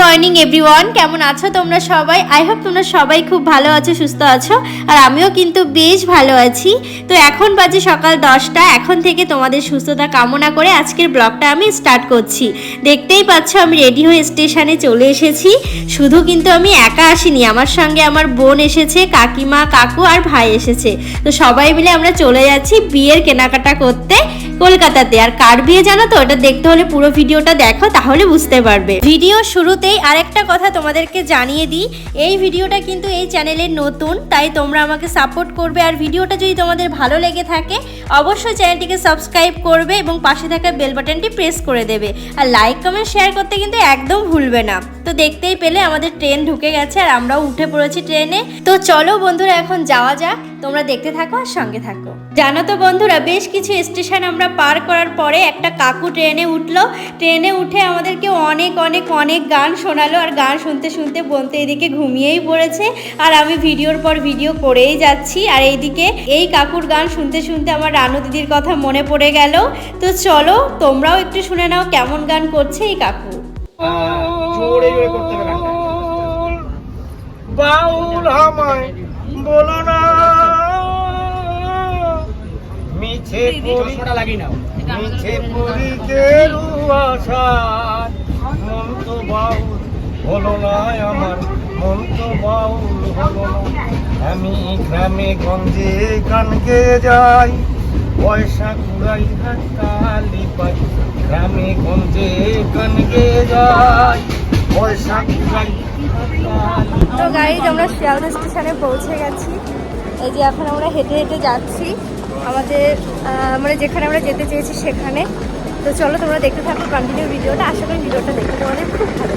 Morning everyone কেমন আছো তোমরা সবাই? আই হোপ তোমরা সবাই খুব ভালো আছো, সুস্থ আছো, আর আমিও কিন্তু বেশ ভালো আছি। তো এখন বাজে সকাল দশটা, এখন থেকে তোমাদের সুস্থতা কামনা করে আজকের ব্লগটা আমি স্টার্ট করছি। দেখতেই পাচ্ছ আমি রেডি হয়ে স্টেশনে চলে এসেছি। শুধু কিন্তু আমি একা আসিনি, আমার সঙ্গে আমার বোন এসেছে, কাকিমা, কাকু আর ভাই এসেছে। তো সবাই মিলে আমরা চলে যাচ্ছি বিয়ের কেনাকাটা করতে। কলকাতাতে। আর কার বিয়ে জানো তো? ওটা দেখতে হলে পুরো ভিডিওটা দেখো, তাহলে বুঝতে পারবে। ভিডিও শুরুতেই আরেকটা কথা তোমাদেরকে জানিয়ে দিই। এই ভিডিওটা কিন্তু এই চ্যানেলের নতুন, তাই তোমরা আমাকে সাপোর্ট করবে। আর ভিডিওটা যদি তোমাদের ভালো লেগে থাকে, অবশ্যই চ্যানেলটিকে সাবস্ক্রাইব করবে এবং পাশে থাকা বেল বাটনটি প্রেস করে দেবে। আর লাইক, কমেন্ট, শেয়ার করতে কিন্তু একদম ভুলবে না। তো দেখতেই পেলে আমাদের ট্রেন ঢুকে গেছে আর আমরাও উঠে পড়েছি ট্রেনে। তো চলো বন্ধুরা, এখন যাওয়া যাক। তোমরা দেখতে থাকো আর সঙ্গে থাকো। জানো তো বন্ধুরা, বেশ কিছু স্টেশন আমরা পার করার পরে একটা কাকু ট্রেনে উঠল। ট্রেনে উঠে আমাদেরকে অনেক অনেক অনেক গান শোনালো আর গান শুনতে শুনতে বলতে এদিকে ঘুমিয়েই পড়েছে। আর আমি ভিডিওর পর ভিডিও করেই যাচ্ছি। আর এইদিকে এই কাকুর গান শুনতে শুনতে আমার রানু দিদির কথা মনে পড়ে গেল। তো চলো, তোমরাও একটু শুনে নাও কেমন গান করছে এই কাকু। জোরে জোরে করতে হবে গানটা বাউল আমায় বলো না। মিছে পরি লাগি না মিছে পরিতে আশার মন তো বাউল হলো না আমার মন তো বাউল হলো না। আমি গ্রামে গঞ্জে গান গেয়ে যাই পয়সা কুড়াই হাত কালি পাই। গ্রামে গঞ্জে গান গেয়ে যাই। তো গাড়ি আমরা শিয়ালদা স্টেশনে পৌঁছে গেছি। এই যে এখন আমরা হেঁটে হেঁটে যাচ্ছি। আমাদের মানে যেখানে আমরা যেতে চেয়েছি সেখানে। তো চলো তোমরা দেখতে থাকো কন্টিনিউ ভিডিওটা আশা করি ভিডিওটা দেখতে তোমাদের খুব ভালো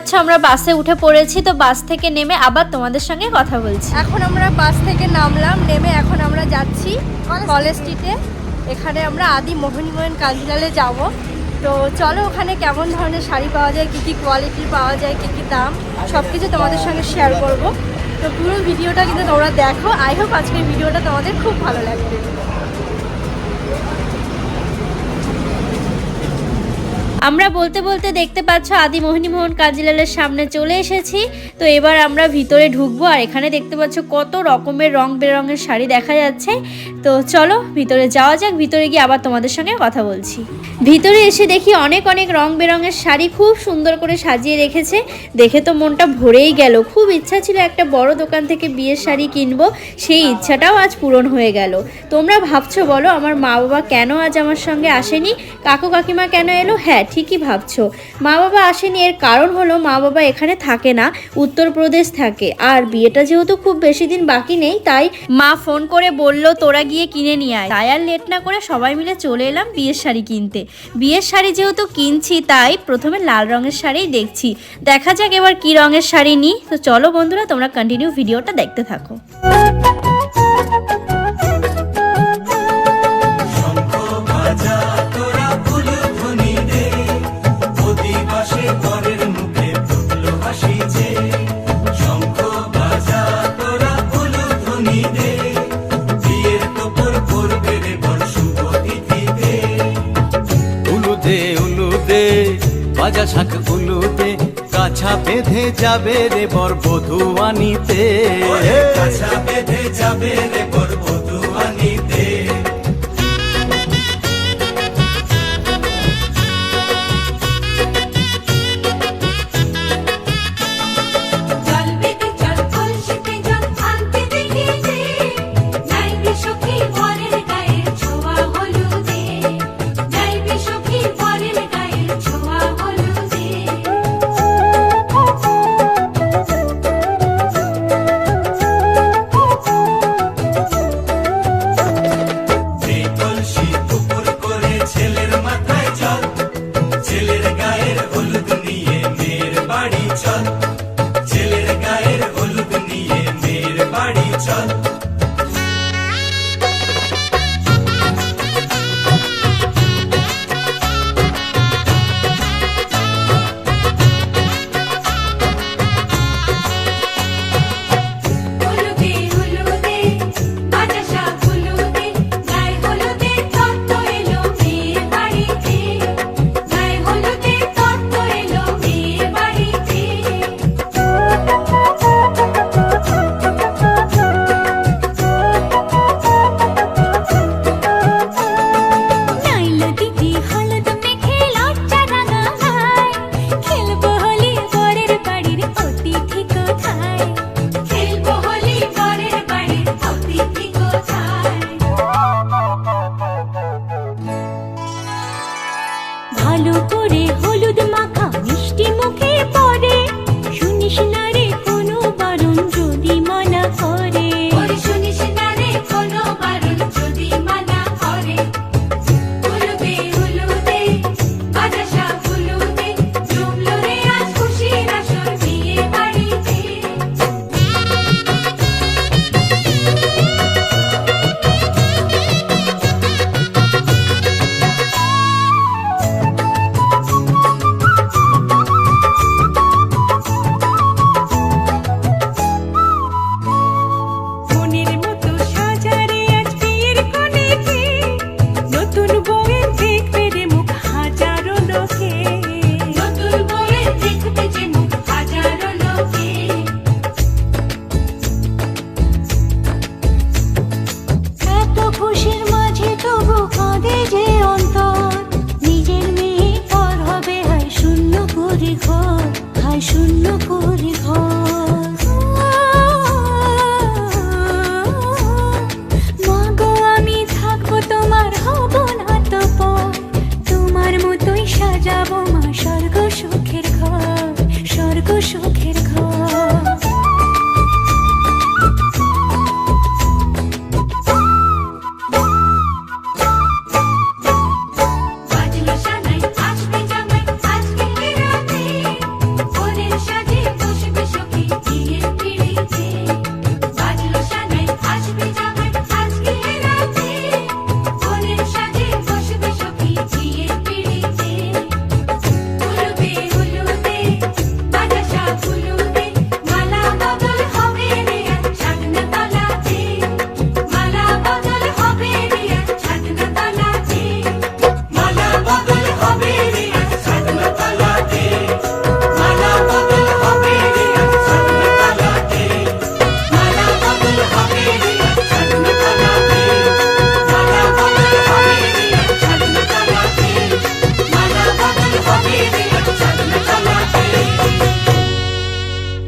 পাচ্ছ আমরা বাসে উঠে পড়েছি তো বাস থেকে নেমে আবার তোমাদের সঙ্গে কথা বলছি। এখন আমরা বাস থেকে নামলাম নেমে এখন আমরা যাচ্ছি কলেজ স্ট্রিটে। এখানে আমরা আদি মোহনমোহন কাঞ্জিলালে যাব। তো চলো ওখানে কেমন ধরনের শাড়ি পাওয়া যায় কী কী কোয়ালিটির পাওয়া যায় কী কী দাম সব কিছু তোমাদের সঙ্গে শেয়ার করব। তো পুরো ভিডিওটা কিন্তু তোমরা দেখো। আই হোপ আজকের ভিডিওটা তোমাদের খুব ভালো লাগবে। আমরা বলতে বলতে দেখতে পাচ্ছ আদি মোহিনীমোহন কাজিলালের সামনে চলে এসেছি। তো এবার আমরা ভিতরে ঢুকবো আর এখানে দেখতে পাচ্ছ কত রকমের রং বেরঙের শাড়ি দেখা যাচ্ছে। তো চলো ভিতরে যাওয়া যাক, ভিতরে গিয়ে আবার তোমাদের সঙ্গে কথা বলছি। ভিতরে এসে দেখি অনেক অনেক রং বেরঙের শাড়ি খুব সুন্দর করে সাজিয়ে রেখেছে। দেখে তো মনটা ভরেই গেল। খুব ইচ্ছা ছিল একটা বড় দোকান থেকে বিয়ের শাড়ি কিনবো। সেই ইচ্ছাটাও আজ পূরণ হয়ে গেল। তোমরা ভাবছ, বলো, আমার মা বাবা কেন আজ আমার সঙ্গে আসেনি? কাকু কাকিমা কেন এলো? হ্যাঁ ঠিকই ভাবছ। মা বাবা আসেনি, এর কারণ হলো মা বাবা এখানে থাকে না, উত্তরপ্রদেশ থাকে। আর বিয়েটা যেহেতু খুব বেশি দিন বাকি নেই, তাই মা ফোন করে বলল, তোরা গিয়ে কিনে নিয়ে আয়। তাই আর লেট না করে সবাই মিলে চলে এলাম বিয়ের শাড়ি কিনতে। বিয়ের শাড়ি যেহেতু কিনছি, তাই প্রথমে লাল রঙের শাড়ি দেখছি। দেখা যাক এবার কি রঙের শাড়ি নিই। তো চলো বন্ধুরা, তোমরা কন্টিনিউ ভিডিওটা দেখতে থাকো। উলুদে বাজা শাক ফুলুতে কাছা বেঁধে যাবে রে বর বধু কাছা বেঁধে যাবে রে বর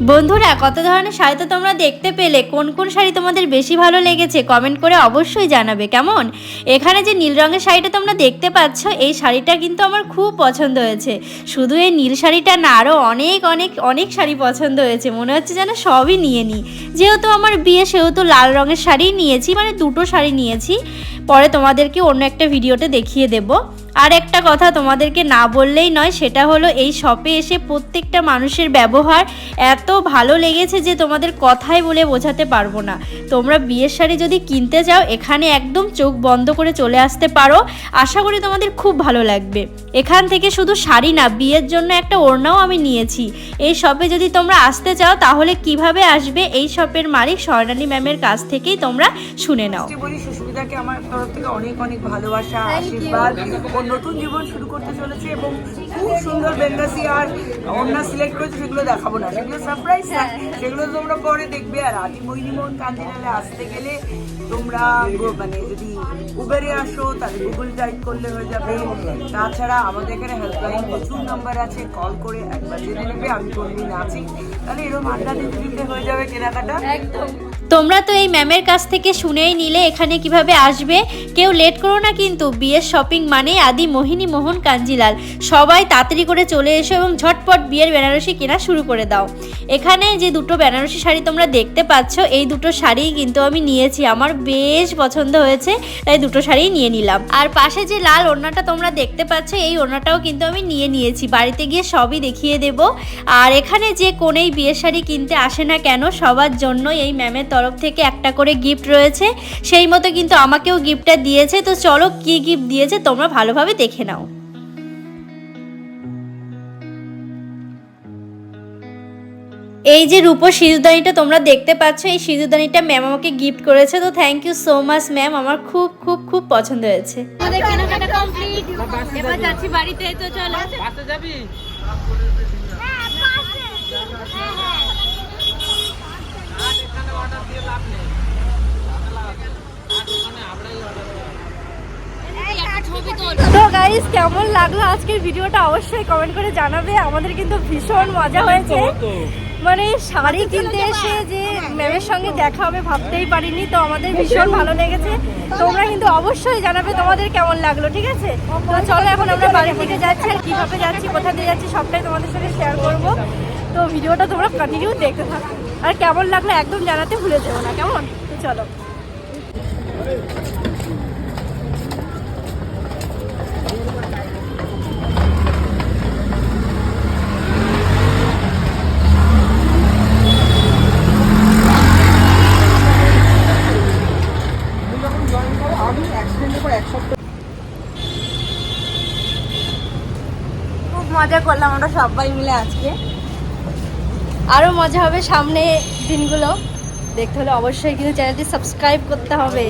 বন্ধুরা, কত ধরনের শাড়ি তো তোমরা দেখতে পেলে? কোন কোন শাড়ি তোমাদের বেশি ভালো লেগেছে? কমেন্ট করে অবশ্যই জানাবে, কেমন? এখানে যে নীল রঙের শাড়িটা তোমরা দেখতে পাচ্ছ, এই শাড়িটা কিন্তু আমার খুব পছন্দ হয়েছে। শুধু এই নীল শাড়িটা না আরও অনেক অনেক অনেক শাড়ি পছন্দ হয়েছে। মনে হচ্ছে যেন সবই নিয়ে নিই। যেহেতু আমার বিয়ে, সেহেতু লাল রঙের শাড়ি নিয়েছি মানে দুটো শাড়ি নিয়েছি। পরে তোমাদেরকে অন্য একটা ভিডিওতে দেখিয়ে দেবো। আর একটা কথা তোমাদেরকে না বললেই নয় সেটা হলো এই শপে এসে প্রত্যেকটা মানুষের ব্যবহার এত ভালো লেগেছে যে তোমাদের কথাই বলে বোঝাতে পারব না। তোমরা বিয়ের শাড়ি যদি কিনতে চাও এখানে একদম চোখ বন্ধ করে চলে আসতে পারো। আশা করি তোমাদের খুব ভালো লাগবে। এখান থেকে শুধু শাড়ি না বিয়ের জন্য একটা ওড়নাও আমি নিয়েছি। এই শপে যদি তোমরা আসতে চাও তাহলে কীভাবে আসবে এই শপের মালিক স্বর্ণালী ম্যামের কাছ থেকেই তোমরা শুনে নাও। সুস্মিতাকে আমার তরফ থেকে অনেক অনেক ভালোবাসা আশীর্বাদ। নতুন জীবন শুরু করতে চলেছে এবং খুব সুন্দর বেঙ্গাসি আর অন্য সিলেক্ট করেছে সেগুলো দেখাবো না। সেগুলো সারপ্রাইজ সেগুলো তোমরা পরে দেখবে। আর আদি মোহিনীমোহন কান্দিনালে আসতে গেলে তোমরা মানে যদি উবেরে আসো তাহলে গুগল টাইপ করলে হয়ে যাবে। তাছাড়া আমাদের এখানে হেল্পলাইন প্রচুর নাম্বার আছে। কল করে একবার জেনে নেবে। আমি কোনদিন আছি। তাহলে এরকম আড্ডা দিতে দিতে হয়ে যাবে কেনাকাটা। তোমরা তো এই ম্যামের কাছ থেকে শুনেই নিলে এখানে কীভাবে আসবে? কেউ লেট করো না কিন্তু, বিয়ের শপিং মানে আদি, মোহিনী, মোহন, কাঞ্জিলাল। সবাই তাড়াতাড়ি করে চলে এসো এবং ঝটপট বিয়ের বেনারসি কেনা শুরু করে দাও। এখানে যে দুটো বেনারসি শাড়ি তোমরা দেখতে পাচ্ছ, এই দুটো শাড়ি কিন্তু আমি নিয়েছি। আমার বেশ পছন্দ হয়েছে, তাই দুটো শাড়ি নিয়ে নিলাম। আর পাশে যে লাল ওড়নাটা তোমরা দেখতে পাচ্ছ, এই ওড়নাটাও কিন্তু আমি নিয়ে নিয়েছি। বাড়িতে গিয়ে সবই দেখিয়ে দেব। আর এখানে যে কোনেই বিয়ের শাড়ি কিনতে আসে না কেন, সবার জন্য এই ম্যামের তরফ থেকে একটা করে গিফট রয়েছে। সেই মতো কিন্তু আমাকেও গিফটটা দিয়েছে। তো চলো কি গিফট দিয়েছে তোমরা ভালোভাবে দেখে নাও। এই যে রূপো সিঁদুরদানিটা তোমরা দেখতে পাচ্ছ এই সিঁদুরদানিটা ম্যাম আমাকে গিফট করেছে। তো thank you so much ma'am আমার খুব খুব খুব পছন্দ হয়েছে। আমাদের কেনাকাটা কমপ্লিট এবার যাচ্ছি বাড়িতে তো চলো। তো গাইস কেমন লাগল আজকের ভিডিওটা অবশ্যই কমেন্ট করে জানাবে। আমাদের কিন্তু ভীষণ মজা হয়েছে। মানে শাড়ি কিনতে এসে যে ম্যামের সঙ্গে দেখা হবে ভাবতেই পারিনি তো আমাদের ভীষণ ভালো লেগেছে। তোমরা কিন্তু অবশ্যই জানাবে তোমাদের কেমন লাগল ঠিক আছে? তো চলো এখন আমরা বাড়ির দিকে যাচ্ছি আর কীভাবে যাচ্ছি কোথা দিয়ে যাচ্ছি সবটাই তোমাদের সঙ্গে শেয়ার করব। তো ভিডিওটা তোমরা কন্টিনিউ দেখতে থাকো। আর কেমন লাগল একদম জানাতে ভুলে যেও না কেমন? তো চলো খুব মজা করলাম আমরা সবাই মিলে আজকে। আরও মজা হবে সামনে দিনগুলো। দেখতে হলে অবশ্যই কিন্তু চ্যানেলটি সাবস্ক্রাইব করতে হবে।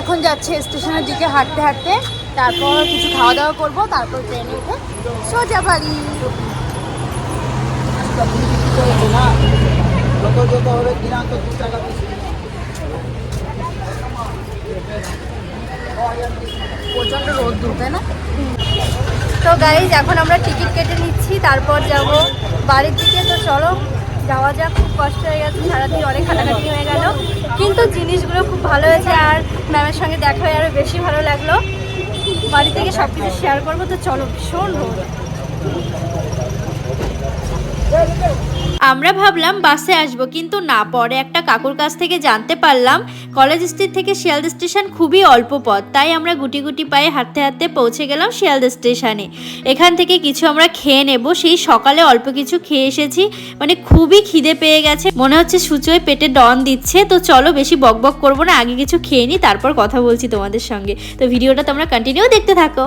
এখন যাচ্ছে স্টেশনের দিকে হাঁটতে হাঁটতে। তারপর কিছু খাওয়া দাওয়া করব, তারপর ট্রেনে উঠে সোজা বাড়ি। তো গাইজ এখন আমরা টিকিট কেটে নিচ্ছি, তারপর যাব বাড়ির দিকে। তো চলো, যাওয়া যাক, খুব কষ্ট হয়ে গেছে, সারাদিন অনেক খাটাখাটি হয়ে গেল। কিন্তু জিনিসগুলো খুব ভালো হয়েছে, আর ম্যামের সঙ্গে দেখা হয়ে আরও বেশি ভালো লাগল। বাড়ি থেকে সব কিছু শেয়ার করব, তো চলো, ভীষণ আমরা ভাবলাম বাসে আসব, কিন্তু না, পরে একটা কাকুর কাছ থেকে জানতে পারলাম কলেজ স্ট্রিট থেকে শিয়ালদা স্টেশন খুবই অল্প পথ, তাই আমরা গুটি গুটি পায়ে হাঁটতে হাঁটতে পৌঁছে গেলাম শিয়ালদা স্টেশনে। এখান থেকে কিছু আমরা খেয়ে নেব, সেই সকালে অল্প কিছু খেয়ে এসেছি মানে খুবই খিদে পেয়ে গেছে, মনে হচ্ছে সুচোয় পেটে ডন দিচ্ছে, তো চলো বেশি বকবক করব না, আগে কিছু খেয়ে নিই তারপর কথা বলছি তোমাদের সঙ্গে। তো ভিডিওটা তোমরা কন্টিনিউ দেখতে থাকো।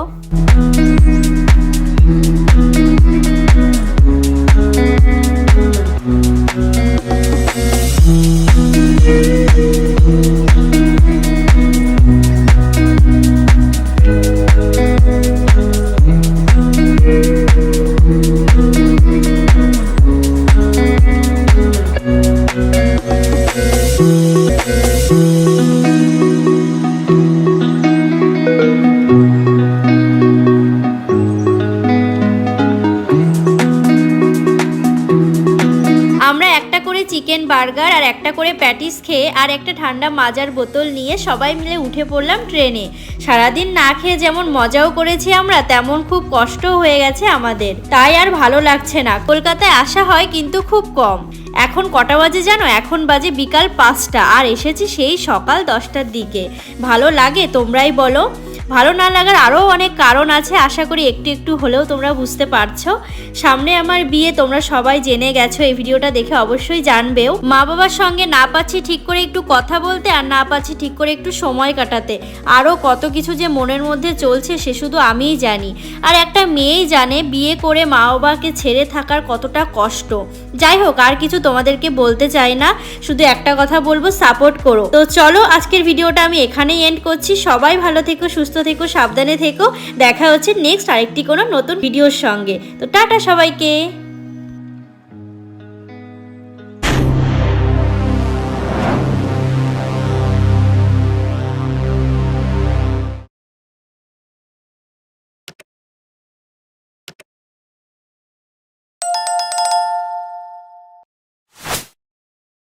বার্গার আর একটা করে প্যাটিস খেয়ে আর একটা ঠান্ডা মাজার বোতল নিয়ে সবাই মিলে উঠে পড়লাম ট্রেনে। সারাদিন না খেয়ে যেমন মজাও করেছি আমরা, তেমন খুব কষ্টও হয়ে গেছে আমাদের। তাই আর ভালো লাগছে না। কলকাতায় আসা হয় কিন্তু খুব কম। এখন কটা বাজে জানো? এখন বাজে বিকাল পাঁচটা। আর এসেছি সেই সকাল দশটার দিকে। ভালো লাগে তোমরাই বলো। ভালো না লাগার আরও অনেক কারণ আছে, আশা করি একটু একটু হলেও তোমরা বুঝতে পারছ। সামনে আমার বিয়ে, তোমরা সবাই জেনে গেছো, এই ভিডিওটা দেখে অবশ্যই জানবেও। মা বাবার সঙ্গে না পাচ্ছি ঠিক করে একটু কথা বলতে আর না পাচ্ছি ঠিক করে একটু সময় কাটাতে। আরও কত কিছু যে মনের মধ্যে চলছে সে শুধু আমিই জানি। আর একটা মেয়েই জানে, বিয়ে করে মা বাবাকে ছেড়ে থাকার কতটা কষ্ট। যাই হোক, আর কিছু তোমাদেরকে বলতে চাই না, শুধু একটা কথা বলব, সাপোর্ট করো। তো চলো, আজকের ভিডিওটা আমি এখানেই এন্ড করছি। সবাই ভালো থেকো, সুস্থ থেকো সাবধানে থেকো। দেখা হচ্ছে নেক্সট আরেকটি কোনো নতুন ভিডিওর সঙ্গে। তো টাটা সবাইকে।